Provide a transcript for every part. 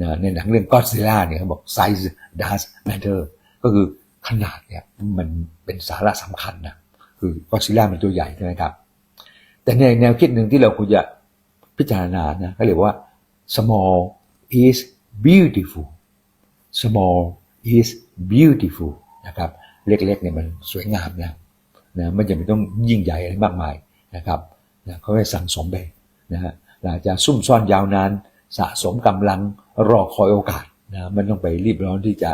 นะในหนังเรื่องก็ d z ซิล่าเนี่ยเขาบอก size does matter ก็คือขนาดเนี่ยมันเป็นสาระสำคัญนะคือก็ d z ซิล่ามันตัวใหญ่ใช่ไหมครับ แต่ในแนวคิดหนึ่งที่เราควรจะพิจารณานะเขาเรียกว่า small is beautiful small is beautiful นะครับ เล็กๆเนี่ยมันสวยงามนะนะไม่จำเป็นต้องยิ่งใหญ่อะไรมากมายนะครับนะเขาให้สั่งสมไปนะฮะอาจจะซุ่มซ่อนยาวนานสะสมกำลัง รอคอยโอกาสนะมันต้องไปรีบร้อนที่จะ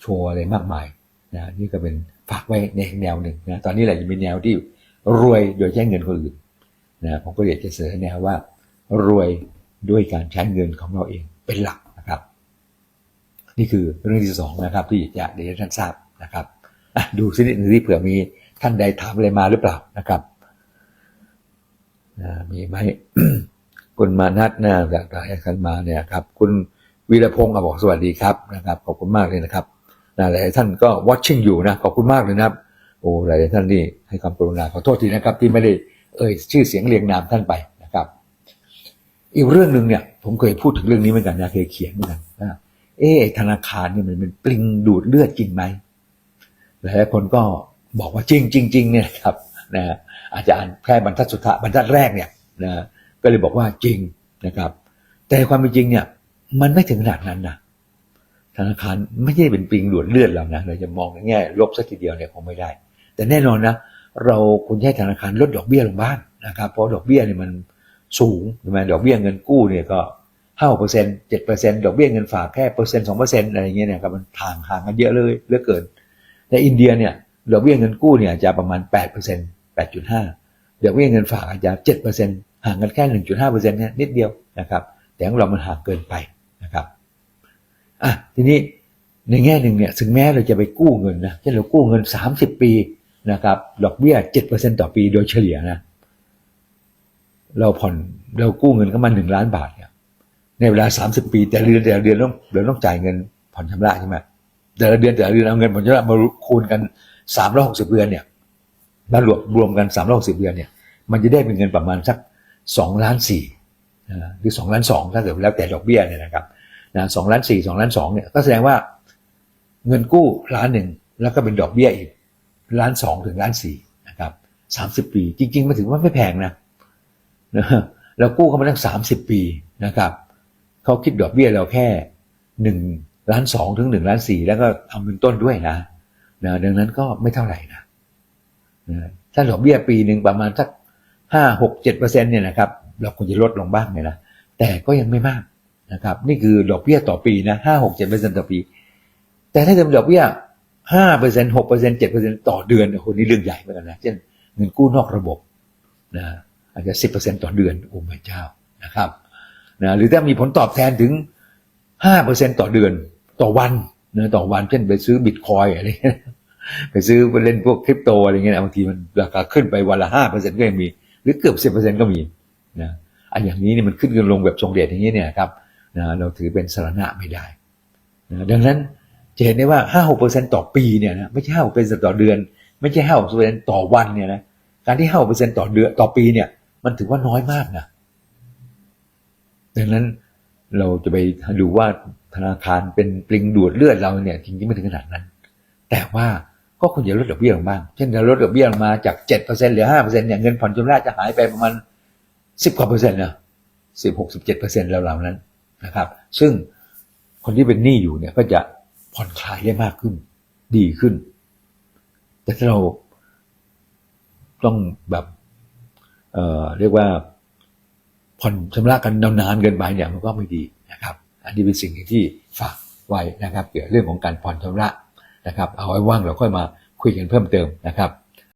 โชว์อะไรมากมายนะนี่ก็เป็นฝากไว้ในแนวหนึ่งนะตอนนี้แหละจะมีแนวที่รวยโดยใช้เงินคนอื่นนะผมก็อยากจะเสนอแนวว่า รวยด้วยการใช้เงินของเราเองเป็นหลักนะครับ นี่คือเรื่องที่สองนะครับ ที่อยากเรียนให้ท่านทราบนะครับดูสินิดหนึ่งที่เผื่อมีท่านใดถามอะไรมาหรือเปล่านะครับนะมีไหม คุณมานัทนะจากทางกันมาเนี่ยครับ คุณวีรพงศ์อะบอกสวัสดีครับนะครับขอบคุณมากเลยนะครับนะหลายท่านก็ watching อยู่นะขอบคุณมากเลยนะครับโอ้หลายท่านนี่ให้ความกรุณาขอโทษทีนะครับ ที่ไม่ได้เอ่ยชื่อเสียงเรียงนามท่านไปนะครับ อีกเรื่องหนึ่งเนี่ย ผมเคยพูดถึงเรื่องนี้เหมือนกันนะเคยเขียนเหมือนกันเออธนาคารเนี่ยมันเป็นปลิงดูดเลือดจริงไหมหลายคนก็บอกว่าจริงจริงจริงเนี่ยครับนะอาจารย์แค่บรรทัดสุดท้ายบรรทัดแรกเนี่ยนะ ก็เลยบอกว่าจริงนะครับ แต่ความเป็นจริงเนี่ย มันไม่ถึงขนาดนั้นนะธนาคารไม่ใช่เป็นปิงดูดเลือดเรานะเราจะมองในแง่ลบสักทีเดียวเนี่ยคงไม่ได้ แต่แน่นอนนะเราควรให้ธนาคารลดดอกเบี้ยลงบ้างนะครับ เพราะดอกเบี้ยเนี่ยมันสูงใช่ไหมดอกเบี้ยเงินกู้เนี่ยก็ห้าเปอร์เซ็นต์เจ็ดเปอร์เซ็นต์ดอกเบี้ยเงินฝากแค่เปอร์เซ็นต์สองเปอร์เซ็นต์อะไรเงี้ยเนี่ยครับมันห่างห่างกันเยอะเลยเหลือเกินในอินเดียเนี่ยดอกเบี้ยเงินกู้เนี่ยจะประมาณแปดเปอร์เซ็นต์แปดจุดห้า ดอกเบี้ยเงินฝากอาจจะเจ็ดเปอร์เซ็นต์ห่างกันแค่หนึ่งจุดห้าเปอร์เซ็นต์เนี่ยนิดเดียวนะครับ แต่ของเรามันห่างเกินไปนะครับอะทีนี้ในแง่หนึ่งเนี่ยถึงแม้เราจะไปกู้เงินนะเช่นเรากู้เงินสามสิบปีนะครับดอกเบี้ยเจ็ดเปอร์เซ็นต่อปีโดยเฉลี่ยนะเราผ่อนเรากู้เงินเข้ามาหนึ่งล้านบาทเนี่ยในเวลาสามสิบปี แต่เดือนแต่เดือนต้องเราต้องจ่ายเงินผ่อนชำระใช่ไหมแต่ละเดือนแต่ละเดือนเอาเงินผ่อนชำระมาคูณกันสามร้อยหกสิบเดือนเนี่ย มารวมรวมกันสามร้อยหกสิบเดือนเนี่ย มันจะได้เป็นเงินประมาณสักสองล้านสี่หรือสองล้านสองถ้าเกิดแล้วแต่ดอกเบี้ยเนี่ยนะครับนะสองล้านสี่สองล้านสองเนี่ยก็แสดงว่าเงินกู้ล้านหนึ่งแล้วก็เป็นดอกเบี้ยอีกล้านสองถึงล้านสี่นะครับสามสิบปี จริง ๆมาถือว่าไม่แพงนะเรากู้เขามาตั้งสามสิบปีนะครับเขาคิดดอกเบี้ยเราแค่หนึ่งล้านสองถึงหนึ่งล้านสี่แล้วก็เอาเป็นต้นด้วยนะนะดังนั้นก็ไม่เท่าไหร่นะ ถ้าดอกเบี้ยปีหนึ่งประมาณสักห้าหกเจ็ดเปอร์เซ็นต์เนี่ยนะครับ เราควรจะลดลงบ้างเลยนะแต่ก็ยังไม่มากนะครับ นี่คือดอกเบี้ยต่อปีนะห้าหกเจ็ดเปอร์เซ็นต์ต่อปี แต่ถ้าเกิดดอกเบี้ยห้าเปอร์เซ็นหกเปอร์เซ็นเจ็ดเปอร์เซ็นต่อเดือนคนนี้เรื่องใหญ่เหมือนกันนะเช่นเงินกู้นอกระบบนะอาจจะสิบเปอร์เซ็นต่อเดือนโอ้พระเจ้านะครับนะหรือถ้ามีผลตอบแทนถึงห้าเปอร์เซ็นต่อเดือนต่อวันนะต่อวันเช่นไปซื้อบิตคอยอะไร ไปซื้อไปเล่นพวกคริปโตอะไรเงี้ยบางทีมันราคาขึ้นไปวันละห้าเปอร์เซ็นต์ก็ยังมี หรือเกือบสิบเปอร์เซ็นต์ก็มีนะอันอย่างนี้นี่มันขึ้นกันลงแบบทรงเดชอย่างนี้เนี่ยครับนะเราถือเป็นสาระไม่ได้นะดังนั้นจะเห็นได้ว่าห้าหกเปอร์เซ็นต์ต่อปีเนี่ยนะไม่ใช่ห้าหกเปอร์เซ็นต์ต่อเดือน ไม่ใช่ห้าหกเปอร์เซ็นต์ต่อวันเนี่ยนะการที่ห้าเปอร์เซ็นต่อเดือนต่อปีเนี่ยมันถือว่าน้อยมากนะดังนั้นเราจะไปดูว่าธนาคารเป็นปลิงดูดเลือดเราเนี่ยจริงๆไม่ถึงขนาดนั้น แต่ว่า ก็ควรจะลดดอกเบี้ยลงบ้าง เช่นเราลดดอกเบี้ยลงมาจากเจ็ดเปอร์เซ็นเหลือห้าเปอร์เซ็นเนี่ยเงินผ่อนชำระจะหายไปประมาณสิบกว่าเปอร์เซ็นต์นะสิบหกสิบเจ็ดเปอร์เซ็นต์แล้วเหล่านั้นนะครับ ซึ่งคนที่เป็นหนี้อยู่เนี่ยก็จะผ่อนคลายได้มากขึ้น ดีขึ้น แต่ถ้าเราต้องแบบเอ่อเรียกว่าผ่อนชำระกันนานๆเกินไปเนี่ยมันก็ไม่ดีนะครับ อันนี้เป็นสิ่งที่ฝากไว้นะครับ เกี่ยวกับเรื่องของการผ่อนชำระ นะครับ เอาไว้ว่างเราค่อยมาคุยกันเพิ่มเติมนะครับ